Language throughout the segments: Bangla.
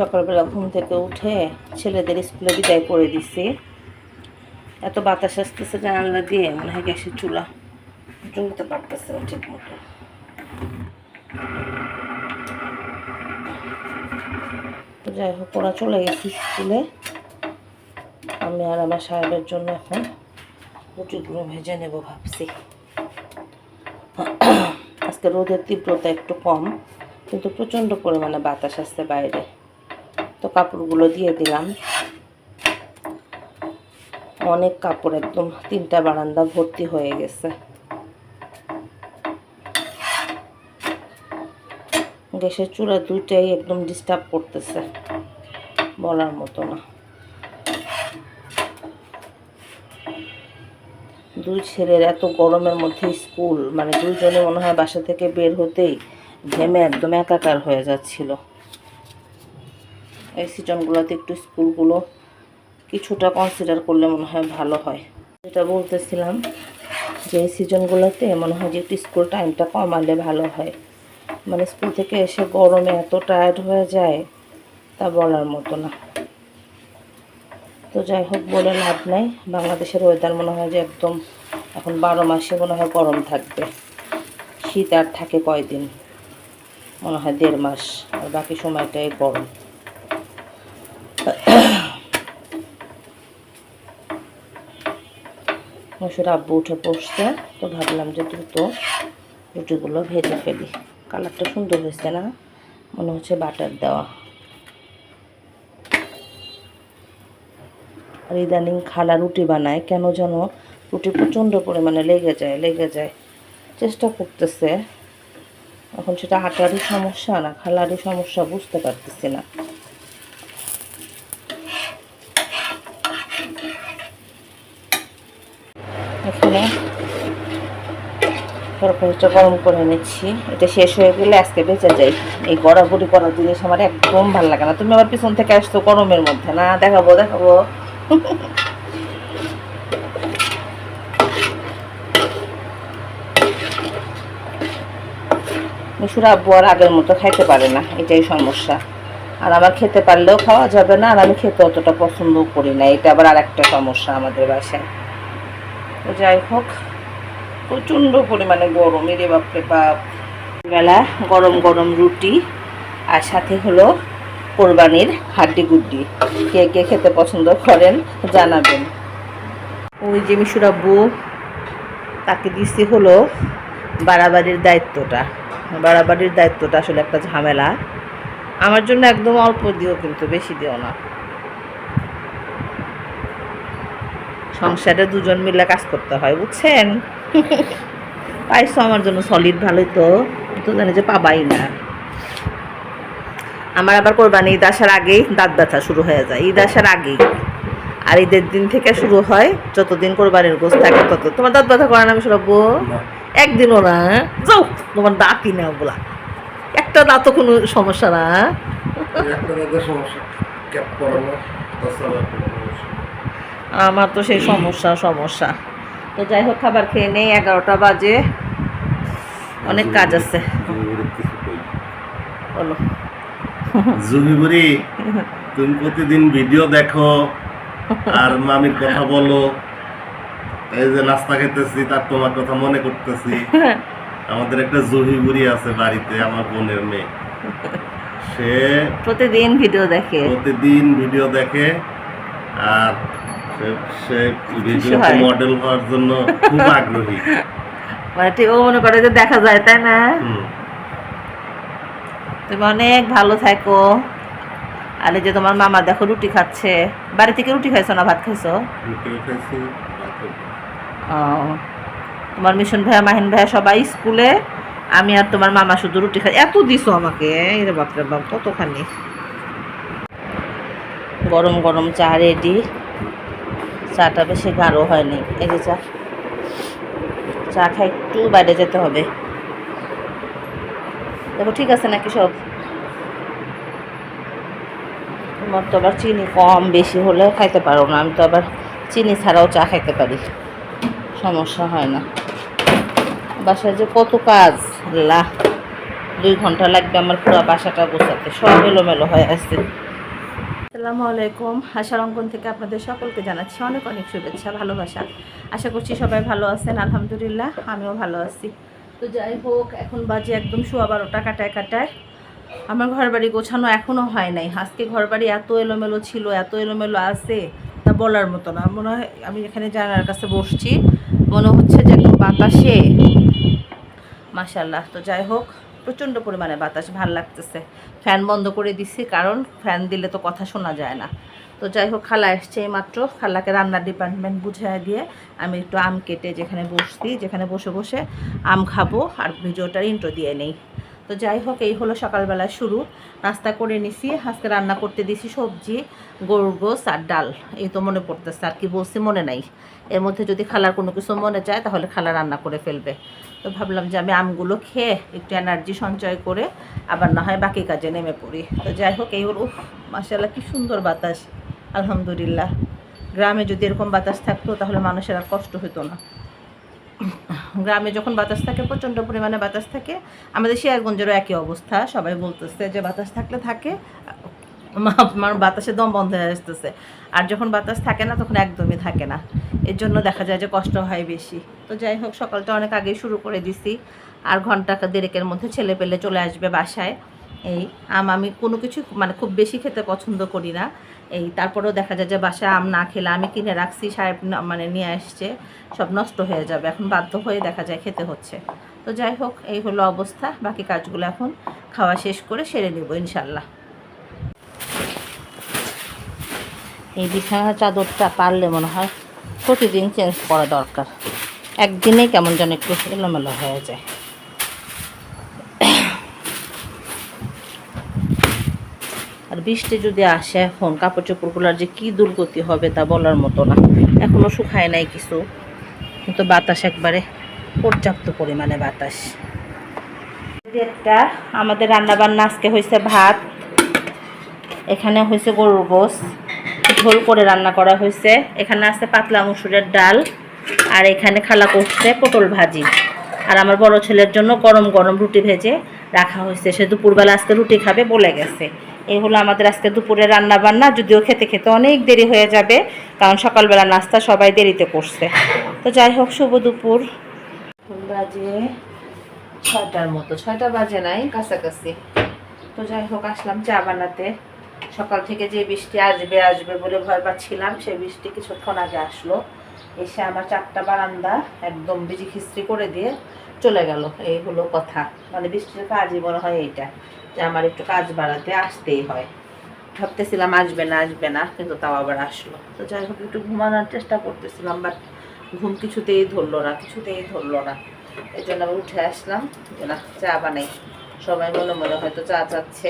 সকালবেলা ঘুম থেকে উঠে ছেলেদের স্কুলে বিদায় করে দিছি। এত বাতাস আসতেছে জানালা দিয়ে, মনে হয় গ্যাসের চুলা। জ্বলতে পারতেছে না ঠিক মতো যাই হোক, ওরা চলে গেছি স্কুলে। আমি আর আমার সাহেবের জন্য এখন রুটিগুলো ভেজে নেব ভাবছি। আজকে রোদের তীব্রতা একটু কম, কিন্তু প্রচণ্ড পরিমাণে বাতাস আসছে বাইরে। কাপড়গুলো দিয়ে দিলাম। অনেক কাপড় একদম তিনটা বারান্দা ভর্তি হয়ে গেছে। গ্যাসের চূড়া দুইটাই একদম ডিস্টার্ব করতেছে, বলার মতো না। দুই ছেলের এত গরমের মধ্যে স্কুল মানে দুইজনে মনে হয় বাসা থেকে বের হতেই ঘেমে একদম একাকার হয়ে যাচ্ছিল। এই সিজনগুলোতে একটু স্কুলগুলো কিছুটা কনসিডার করলে মনে হয় ভালো হয়। যেটা বলতেছিলাম যে এই সিজনগুলোতে মনে হয় যে একটু স্কুল টাইমটা কমালে ভালো হয়। মানে স্কুল থেকে এসে গরমে এত টায়ার্ড হয়ে যায়, তা বলার মতো না। তো যাই হোক, বলে লাভ নাই। বাংলাদেশের ওয়েদার মনে হয় যে একদম এখন বারো মাসে মনে হয় গরম থাকবে। শীত আর থাকে কয়দিন? মনে হয় দেড় মাস, আর বাকি সময়টাই গরম। মশুর আব্বু উঠে পড়ছে তো ভাবলাম যে দ্রুত রুটিগুলো ভেজে ফেলি। কালারটা সুন্দর হয়েছে না? মনে হচ্ছে বাটার দেওয়া। আর ইদানিং খালা রুটি বানায়, কেন যেন রুটি প্রচণ্ড পরিমাণে লেগে যায় লেগে যায়। চেষ্টা করতেছে। এখন সেটা আটারই সমস্যা না, খালারই সমস্যা, বুঝতে পারতেছি না। এখানে তরকারিটা গরম করে নিচ্ছি। এটা শেষ হয়ে গেলে আজকে বেঁচে যাই। এই গড়াগড়ি করা জিনিস আমার একদম ভালো লাগে না। তুমি আবার পিছন থেকে আসতো গরমের মধ্যে। না, দেখাবো দেখাবো। মিশুর আব্বু আর আগের মতো খাইতে পারে না। এটাই সমস্যা। আর আমার খেতে পারলেও খাওয়া যাবে না, আর আমি খেতে অতটা পছন্দও করি না। এটা আবার আরেকটা সমস্যা আমাদের বাসায়। যাই হোক, প্রচণ্ড পরিমাণে গরম। এরে বাপরে বাপ। বেলা, গরম গরম রুটি আর সাথে হলো কোরবানির হাড্ডি গুড্ডি। কে কে খেতে পছন্দ করেন জানাবেন। ওই যে মিশুরাব্বু তাকে দিচ্ছি হলো বাড়াবাড়ির দায়িত্বটা। বাড়াবাড়ির দায়িত্বটা আসলে একটা ঝামেলা। আমার জন্য একদম অল্প দিও কিন্তু, বেশি দিও না। সংসারে দুজন মিলে কাজ করতে হয় বুঝছেন? পাইছো আমার জন্য সলিড ভালোই তো। তো জানি যে পাবাই না। আমার আবার কোরবানি ঈদ আসার আগেই দাঁত ব্যথা শুরু হয়ে যায়। ঈদ আসার আগেই। আর ঈদের দিন থেকে শুরু হয় যতদিন কোরবানির গোস থাকে তত তোমার দাঁত ব্যথা করে না আমি সরব একদিনও না যাও তোমার দাঁতই না বলা একটা দাঁতও কোনো সমস্যা না একটা দাদা সমস্যা। আমার তো সেই সমস্যা সমস্যা। তো যাই হোক খাবার খেয়ে নেই এগারোটা বাজে। অনেক কাজ আছে। বলো। তুমি প্রতিদিন ভিডিও দেখো আর মামির কথা বলো। এই যে নাস্তা খেতেছি তার তোমার কথা মনে করতেছি। আমাদের একটা জহিবুড়ি আছে বাড়িতে আমার বোনের মেয়ে। সে প্রতিদিন ভিডিও দেখে। প্রতিদিন ভিডিও দেখে আর সে- ভিডিও মডেল হওয়ার জন্য খুব আগ্রহী। মানে ঠিক ও মনে করে যে দেখা যায় তাই না? তুমি অনেক ভালো থাকো। আর যে তোমার মামা দেখো রুটি খাচ্ছে। বাড়ি থেকে রুটি খাইছো না ভাত খাইছো? তোমার মিশন ভাইয়া মাহিন ভাইয়া সবাই স্কুলে। আমি আর তোমার মামা শুধু রুটি খাই। এত দিছো আমাকে এরে বাপরে বাপ কতখানি। গরম গরম চা রেডি। চাটা বেশি গাঢ় হয়নি। এই যে চা। চা খাই একটু বাইরে যেতে হবে। দেখো ঠিক আছে নাকি সব? তোমার তো আবার চিনি কম, বেশি হলে খাইতে পারো না। আমি তো আবার চিনি ছাড়াও চা খাইতে পারি। সমস্যা হয় না। বাসায় যে কত কাজ। আল্লাহ, দুই ঘণ্টা লাগবে আমার পুরো বাসাটা গোছাতে। সব এলোমেলো হয়ে আসছে আসসালামু আলাইকুম। আশার অঙ্কন থেকে আপনাদের সকলকে জানাচ্ছি অনেক অনেক শুভেচ্ছা, ভালোবাসা। আশা করছি সবাই ভালো আছেন, আলহামদুলিল্লাহ, আমিও ভালো আছি। তো যাই হোক, এখন বাজে একদম শোয়া বারোটা কাটায় কাটায়। আমার ঘর বাড়ি গোছানো এখনও হয় নাই। আজকে ঘর বাড়ি এত এলোমেলো ছিল, এত এলোমেলো আছে, তা বলার মতো না। মনে হয় আমি এখানে জানার কাছে বসছি। মনে হচ্ছে যে একদম বাতাসে। মাশাল্লাহ তো যাই হোক প্রচণ্ড পরিমাণে বাতাস, ভালো লাগতেছে। ফ্যান বন্ধ করে দিছি, কারণ ফ্যান দিলে তো কথা শোনা যায় না। তো যাই হোক, খালা এসছে এই মাত্র খালাকে রান্নার ডিপার্টমেন্ট বুঝিয়ে দিয়ে আমি একটু আম কেটে যেখানে বসছি, যেখানে বসে বসে আম খাব, আর ভিডিওটার ইন্ট্রো দিয়ে নেই। তো যাই হোক, এই হলো সকালবেলা শুরু। নাস্তা করে নিছি, আজকে রান্না করতে দিছি সবজি, গরুর গোস আর ডাল। এই তো মনে পড়তেছে, আর কি বলছি মনে নাই। এর মধ্যে যদি খালার কোনো কিছু মনে চায় তাহলে খালা রান্না করে ফেলবে। তো ভাবলাম যে আমি আমগুলো খেয়ে একটু এনার্জি সঞ্চয় করে আবার না হয় বাকি কাজে নেমে পড়ি। তো যাই হোক, এই হলো মাসাল্লাহ কি সুন্দর বাতাস। আলহামদুলিল্লাহ। গ্রামে যদি এরকম বাতাস থাকতো, তাহলে মানুষের আর কষ্ট হতো না। গ্রামে যখন বাতাস থাকে, প্রচণ্ড পরিমাণে বাতাস থাকে, আমাদের শেয়ারগঞ্জেরও একই অবস্থা। সবাই বলতেছে যে বাতাস থাকলে থাকে। আমার বাতাসে দম বন্ধ হয়ে আসতেছে। আর যখন বাতাস থাকে না, তখন একদমই থাকে না। এর জন্য দেখা যায় যে কষ্ট হয় বেশি। তো যাই হোক, সকালটা অনেক আগেই শুরু করে দিছি। আর ঘণ্টা দেড়েকের মধ্যে ছেলে পেলে চলে আসবে বাসায়। এই আম আমি কোনো কিছু মানে খুব বেশি খেতে পছন্দ করি না। এই তারপরেও দেখা যায় যে বাসায় আম না খেলে আমি কিনে রাখছি, সাহেব মানে নিয়ে আসছে, সব নষ্ট হয়ে যাবে। এখন বাধ্য হয়ে দেখা যায় খেতে হচ্ছে। তো যাই হোক, এই হলো অবস্থা। বাকি কাজগুলো এখন খাওয়া শেষ করে সেরে নেব ইনশাল্লাহ এই বিছানার চাদরটা পারলে মনে হয় প্রতিদিন চেঞ্জ করা দরকার। একদিনেই কেমন যেন একটু এলোমেলো হয়ে যায়। বৃষ্টি যদি আসে এখন কাপড় চোপড়গুলোর যে কী দুর্গতি হবে তা বলার মতো না। এখনও শুকায় নাই কিছু। কিন্তু বাতাস একবারে পর্যাপ্ত পরিমাণে বাতাস। একটা আমাদের রান্নাবান্না আজকে হয়েছে ভাত, এখানে হয়েছে গরুর গোস ঝোল করে রান্না করা হয়েছে। এখানে আছে পাতলা মুসুরের ডাল, আর এখানে খালা করছে পটল ভাজি। আর আমার বড় ছেলের জন্য গরম গরম রুটি ভেজে রাখা হয়েছে। সে দুপুরবেলা আজকে রুটি খাবে বলে গেছে। এই হলো আমাদের আজকে দুপুরে রান্না বান্না যদিও খেতে খেতে অনেক দেরি হয়ে যাবে, কারণ সকালবেলা নাস্তা সবাই দেরিতে করছে। তো যাই হোক, শুভ দুপুর। বাজে ছয়টার মতো। ছয়টা বাজে নাই, কাছাকাছি। তো যাই হোক, আসলাম চা বানাতে। সকাল থেকে যে বৃষ্টি আসবে আসবে বলে ভয় পাচ্ছিলাম, সেই বৃষ্টি কিছুক্ষণ আগে আসলো। এসে আমার চারটা বারান্দা একদম বিজি খিস্ত্রি করে দিয়ে চলে গেল, এই হলো কথা। মানে বৃষ্টির কাজই মনে হয় এইটা, যে আমার একটু কাজ বাড়াতে আসতেই হয়। ভাবতেছিলাম আসবে না আসবে না, কিন্তু তাও আবার আসলো। তো যাই হোক, একটু ঘুমানোর চেষ্টা করতেছিলাম বাট ঘুম কিছুতেই ধরলো না, কিছুতেই ধরলো না। এই জন্য আমি উঠে আসলাম, যে না, চা বানাই। সবাই মনে মনে হয়তো চা চাচ্ছে,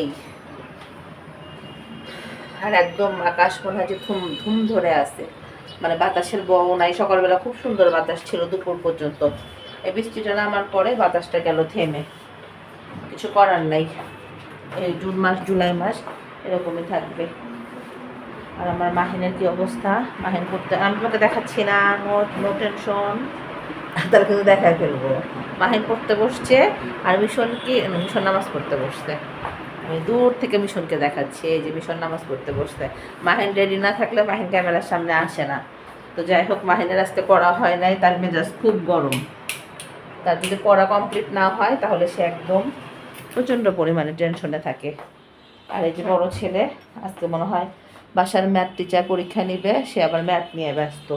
এই। আর একদম আকাশ মনে হয় যে ধুম ধুম ধরে আছে। মানে বাতাসের বউ নাই, সকালবেলা খুব সুন্দর বাতাস ছিল দুপুর পর্যন্ত। এই বৃষ্টিটা নামার পরে, বাতাসটা গেল থেমে। কিছু করার নাই। এই জুন মাস, জুলাই মাস, এরকমই থাকবে। আর আমার মাহিনের কি অবস্থা? মাহিন করতে, আমি তোমাকে দেখাচ্ছি না নোট নো টেনশন তাহলে কিন্তু দেখায় ফেলব। মাহিন পড়তে বসছে, আর মিশন কি মিশন নামাজ পড়তে বসছে। আমি দূর থেকে মিশনকে দেখাচ্ছি, এই যে মিশন নামাজ পড়তে বসছে। মাহিন রেডি না থাকলে মাহিন ক্যামেরার সামনে আসে না। তো যাই হোক, মাহিনের আজকে পড়া হয় নাই, তার মেজাজ খুব গরম। তার যদি পড়া কমপ্লিট না হয় তাহলে সে একদম প্রচণ্ড পরিমাণে টেনশনে থাকে। আর এই যে বড় ছেলে আজকে মনে হয় বাসার ম্যাথ টিচার পরীক্ষা নিবে সে আবার ম্যাথ নিয়ে ব্যস্ত।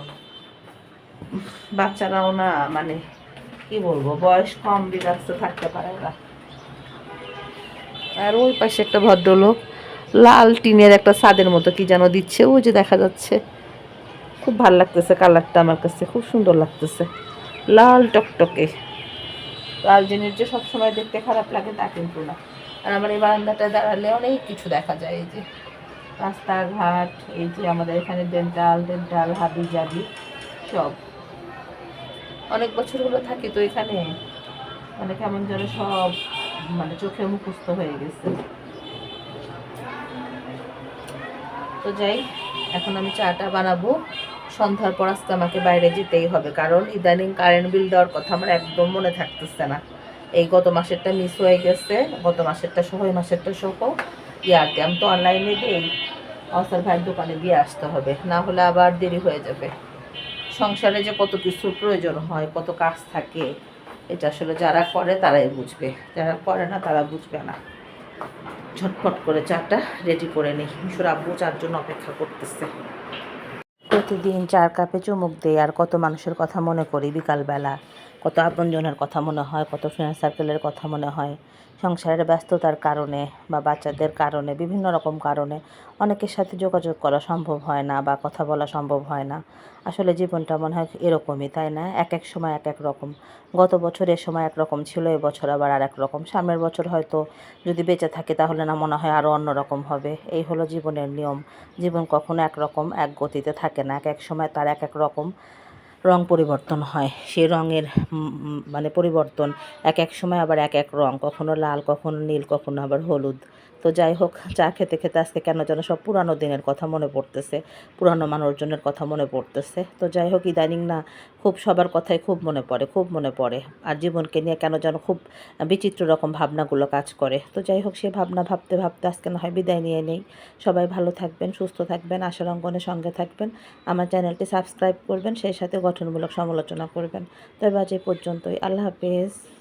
বাচ্চারাও না মানে কি বলব বয়স কম বিরাস্ত থাকতে পারে না। আর ওই পাশে একটা ভদ্রলোক লাল টিনের একটা ছাদের মতো কি যেন দিচ্ছে ওই যে দেখা যাচ্ছে। খুব ভালো লাগতেছে কালারটা আমার কাছে খুব সুন্দর লাগতেছে। লাল টকটকে। জিনিস যে সবসময় দেখতে খারাপ লাগে তা কিন্তু না। আর আমার এই বারান্দাটায় দাঁড়ালে অনেক কিছু দেখা যায়, এই যে রাস্তাঘাট, এই যে আমাদের এখানে ডেন্টাল ডেন্টাল, হাবি জাবি, সব। অনেক বছর হলো থাকি তো এখানে। মানে কেমন যেন সব মানে চোখে মুখস্থ হয়ে গেছে। তো যাই, এখন আমি চাটা বানাবো। সন্ধ্যার পর আজকে আমাকে বাইরে যেতেই হবে, কারণ ইদানিং কারেন্ট বিল দেওয়ার কথা আমার একদম মনে থাকতেছে না। এই গত মাসেরটা মিস হয়ে গেছে, গত মাসেরটা সহ, এই মাসেরটা সহ ইয়াতে আমি তো অনলাইনে দিই। অসার ভাইয়ের দোকানে দিয়ে আসতে হবে, না হলে আবার দেরি হয়ে যাবে। সংসারে যে কত কিছুর প্রয়োজন হয়, কত কাজ থাকে, এটা আসলে যারা করে তারাই বুঝবে। যারা করে না তারা বুঝবে না। ঝটপট করে চাটা রেডি করে নিই। মিশর আব্বু চার জন্য অপেক্ষা করতেছে। প্রতিদিন চার কাপে চুমুক দেয় আর কত মানুষের কথা মনে করি বিকালবেলা। কত আপনজনের কথা মনে হয়, কত ফ্রেন্ড সার্কেলের কথা মনে হয়, সংসারের ব্যস্ততার কারণে বা বাচ্চাদের কারণে, বিভিন্ন রকম কারণে অনেকের সাথে যোগাযোগ করা সম্ভব হয় না বা কথা বলা সম্ভব হয় না। আসলে জীবনটা মনে হয় এরকমই, তাই না? এক এক সময় এক এক রকম। গত বছর এ সময় একরকম ছিল এবছর আবার আর এক রকম। সামনের বছর হয়তো যদি বেঁচে থাকে তাহলে না মনে হয় আরও অন্যরকম হবে। এই হলো জীবনের নিয়ম। জীবন কখনো একরকম এক গতিতে থাকে না। এক এক সময় তার এক এক রকম। রং পরিবর্তন হয়। সেই রঙের মানে পরিবর্তন এক এক সময় আবার এক এক রং, কখনো লাল, কখনো নীল, কখনো আবার হলুদ। তো যাই হোক, চা খেতে খেতে আজকে কেন যেন সব পুরানো দিনের কথা মনে পড়তেছে, পুরানো মানুষজনের কথা মনে পড়তেছে। তো যাই হোক, ইদানিং না খুব সবার কথাই খুব মনে পড়ে, খুব মনে পড়ে। আর জীবনকে নিয়ে কেন যেন খুব বিচিত্র রকম ভাবনাগুলো কাজ করে। তো যাই হোক, সে ভাবনা ভাবতে ভাবতে আজকে না হয় বিদায় নিয়ে নেই। সবাই ভালো থাকবেন, সুস্থ থাকবেন, আশার অঙ্গনের সঙ্গে থাকবেন। আমার চ্যানেলটি সাবস্ক্রাইব করবেন, সেই সাথে গঠনমূলক সমালোচনা করবেন। তবে আজ এই পর্যন্তই, আল্লাহ হাফেজ।